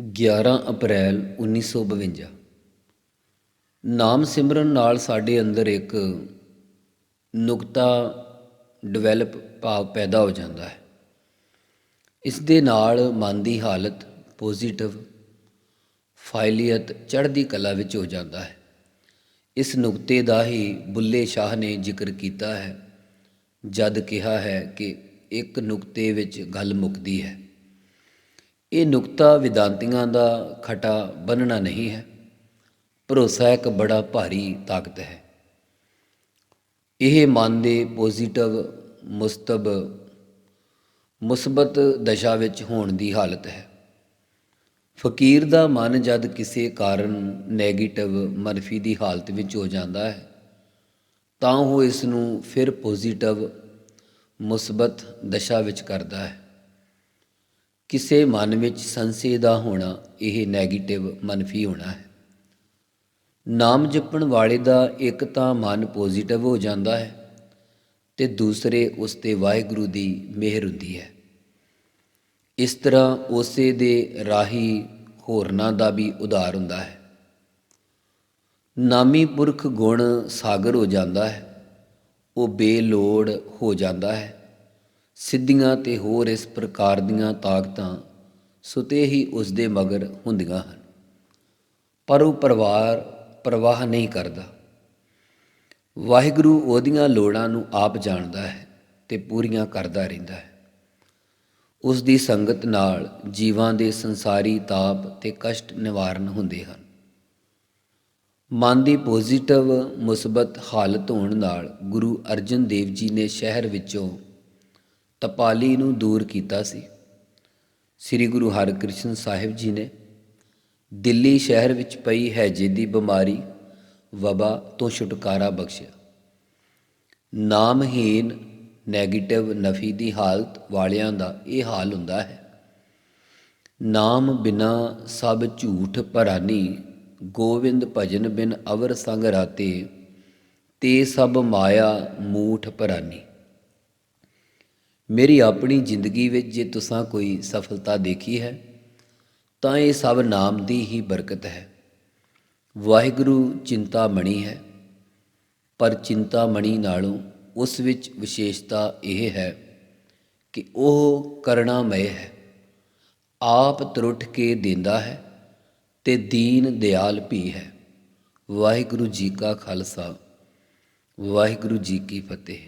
11 ਅਪ੍ਰੈਲ 1952 ਨਾਮ ਸਿਮਰਨ ਨਾਲ ਸਾਡੇ ਅੰਦਰ ਇੱਕ ਨੁਕਤਾ ਡਿਵੈਲਪ ਭਾਵ ਪੈਦਾ ਹੋ ਜਾਂਦਾ ਹੈ। ਇਸ ਦੇ ਨਾਲ ਮਨ ਦੀ ਹਾਲਤ ਪੋਜ਼ਿਟਿਵ ਫਾਇਲੀਅਤ ਚੜ੍ਹਦੀ ਕਲਾ ਵਿੱਚ ਹੋ ਜਾਂਦਾ ਹੈ। ਇਸ ਨੁਕਤੇ ਦਾ ਹੀ ਬੁੱਲੇ ਸ਼ਾਹ ਨੇ ਜ਼ਿਕਰ ਕੀਤਾ ਹੈ, ਜਦ ਕਿਹਾ ਹੈ ਕਿ ਇੱਕ ਨੁਕਤੇ ਵਿੱਚ ਗੱਲ ਮੁੱਕਦੀ ਹੈ। ਇਹ ਨੁਕਤਾ ਵਿਦਾਂਤੀਆਂ ਦਾ ਖਟਾ ਬੰਨਣਾ ਨਹੀਂ ਹੈ। ਭਰੋਸਾ ਇੱਕ ਬੜਾ ਭਾਰੀ ਤਾਕਤ ਹੈ। ਇਹ ਮਨ ਦੇ ਪੋਜ਼ਿਟਿਵ, ਮੁਸਤਬ, ਮੁਸਬਤ ਦਸ਼ਾ ਵਿੱਚ ਹੋਣ ਦੀ ਹਾਲਤ ਹੈ। ਫਕੀਰ ਦਾ ਮਨ ਜਦ ਕਿਸੇ ਕਾਰਨ 네ਗੇਟਿਵ ਮਨਫੀ ਦੀ ਹਾਲਤ ਵਿੱਚ ਹੋ ਜਾਂਦਾ ਹੈ, ਤਾਂ ਉਹ ਇਸ ਨੂੰ ਫਿਰ ਪੋਜ਼ਿਟਿਵ, ਮੁਸਬਤ ਦਸ਼ਾ ਵਿੱਚ ਕਰਦਾ ਹੈ। ਕਿਸੇ ਮਨ ਵਿੱਚ ਸੰਸ਼ੇ ਦਾ ਹੋਣਾ, ਇਹ 네ਗੇਟਿਵ ਮਨਫੀ ਹੋਣਾ ਹੈ। ਨਾਮ ਜਪਣ ਵਾਲੇ ਦਾ ਇੱਕ ਤਾਂ ਮਨ ਪੋਜ਼ਿਟਿਵ ਹੋ ਜਾਂਦਾ ਹੈ ਤੇ ਦੂਸਰੇ ਉਸ ਤੇ ਵਾਹਿਗੁਰੂ ਦੀ ਮਿਹਰ ਹੁੰਦੀ ਹੈ। ਇਸ ਤਰ੍ਹਾਂ ਉਸੇ ਦੇ ਰਾਹੀ ਹੋਰਨਾਂ ਦਾ ਵੀ ਉਧਾਰ ਹੁੰਦਾ ਹੈ। ਨਾਮੀ ਪੁਰਖ ਗੁਣ ਸਾਗਰ ਹੋ ਜਾਂਦਾ ਹੈ, ਉਹ ਬੇਲੋੜ ਹੋ ਜਾਂਦਾ ਹੈ। ਸਿੱਧੀਆਂ ਤੇ ਹੋਰ ਇਸ ਪ੍ਰਕਾਰ ਦੀਆਂ ਤਾਕਤਾਂ ਸੁਤੇ ਹੀ ਉਸ ਦੇ ਮਗਰ ਹੁੰਦੀਆਂ ਹਨ। ਪਰ ਉਹ ਪਰਿਵਾਰ ਪ੍ਰਵਾਹ ਨਹੀਂ ਕਰਦਾ। ਵਾਹਿਗੁਰੂ ਉਹਦੀਆਂ ਲੋੜਾਂ ਨੂੰ ਆਪ ਜਾਣਦਾ ਹੈ ਤੇ ਪੂਰੀਆਂ ਕਰਦਾ ਰਹਿੰਦਾ ਹੈ। ਉਸ ਦੀ ਸੰਗਤ ਨਾਲ ਜੀਵਾਂ ਦੇ ਸੰਸਾਰੀ ਤਾਪ ਤੇ ਕਸ਼ਟ ਨਿਵਾਰਨ ਹੁੰਦੇ ਹਨ। ਮਨ ਦੀ ਪੋਜ਼ਿਟਿਵ ਮੁਸਬਤ ਹਾਲਤ ਹੋਣ ਨਾਲ ਗੁਰੂ ਅਰਜਨ ਦੇਵ ਜੀ ਨੇ ਸ਼ਹਿਰ ਵਿੱਚੋਂ ਤਪਾਲੀ ਨੂੰ ਦੂਰ ਕੀਤਾ ਸੀ। ਸ੍ਰੀ ਗੁਰੂ ਹਰਿਕ੍ਰਿਸ਼ਨ ਸਾਹਿਬ ਜੀ ਨੇ ਦਿੱਲੀ ਸ਼ਹਿਰ ਵਿੱਚ ਪਈ ਹੈਜੇ ਦੀ ਬਿਮਾਰੀ ਵਬਾ ਤੋਂ ਛੁਟਕਾਰਾ ਬਖਸ਼ਿਆ। ਨਾਮਹੀਨ 네ਗੇਟਿਵ ਨਫੀ ਦੀ ਹਾਲਤ ਵਾਲਿਆਂ ਦਾ ਇਹ ਹਾਲ ਹੁੰਦਾ ਹੈ। ਨਾਮ ਬਿਨਾ ਸਭ ਝੂਠ ਭਰਾਨੀ ਗੋਵਿੰਦ ਭਜਨ ਬਿਨ ਅਵਰ ਸੰਗ ਰਾਤੇ ਤੇ ਸਭ ਮਾਇਆ ਮੂਠ ਭਰਾਨੀ। ਮੇਰੀ ਆਪਣੀ ਜ਼ਿੰਦਗੀ ਵਿੱਚ ਜੇ ਤੁਸੀਂ ਕੋਈ ਸਫਲਤਾ ਦੇਖੀ ਹੈ, ਤਾਂ ਇਹ ਸਭ ਨਾਮ ਦੀ ਹੀ ਬਰਕਤ ਹੈ। ਵਾਹਿਗੁਰੂ ਚਿੰਤਾ ਮਣੀ ਹੈ, ਪਰ ਚਿੰਤਾ ਮਣੀ ਨਾਲੋਂ ਉਸ ਵਿੱਚ ਵਿਸ਼ੇਸ਼ਤਾ ਇਹ ਹੈ ਕਿ ਉਹ ਕਰੁਣਾਮय ਹੈ। ਆਪ ਤਰੁੱਠ ਕੇ ਦਿੰਦਾ ਹੈ ਤੇ ਦੀਨ ਦਿਆਲ ਵੀ ਹੈ। ਵਾਹਿਗੁਰੂ ਜੀ ਕਾ ਖਾਲਸਾ, ਵਾਹਿਗੁਰੂ ਜੀ ਕੀ ਫਤਿਹ।